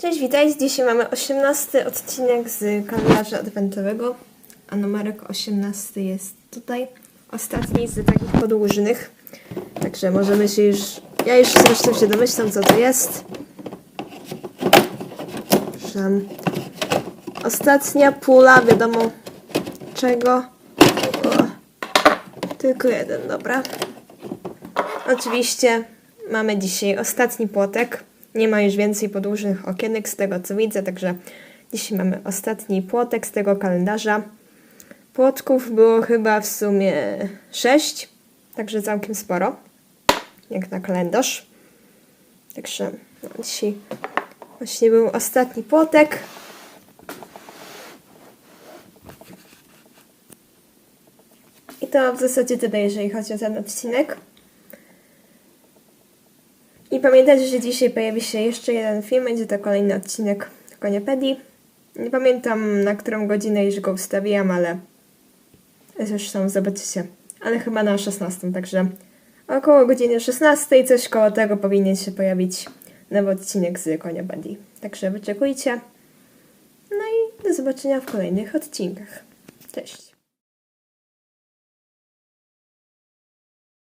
Cześć, witajcie. Dzisiaj mamy 18 odcinek z kalendarza adwentowego, a numerek 18 jest tutaj. Ostatni z takich podłużnych. Także możemy się już. Ja już zresztą się domyślam, co to jest. Ostatnia pula, wiadomo czego. O, tylko jeden, dobra. Oczywiście mamy dzisiaj ostatni płotek. Nie ma już więcej podłużnych okienek z tego co widzę, także dzisiaj mamy ostatni płotek z tego kalendarza. Płotków było chyba w sumie 6, także całkiem sporo, jak na kalendarz. Także no, dzisiaj właśnie był ostatni płotek. I to w zasadzie tyle, jeżeli chodzi o ten odcinek. I pamiętajcie, że dzisiaj pojawi się jeszcze jeden film, będzie to kolejny odcinek Koniopedii. Nie pamiętam na którą godzinę już go ustawiłam, ale zresztą zobaczycie. Ale chyba na 16, także około godziny 16 coś koło tego powinien się pojawić nowy odcinek z Koniopedii. Także wyczekujcie. No i do zobaczenia w kolejnych odcinkach. Cześć!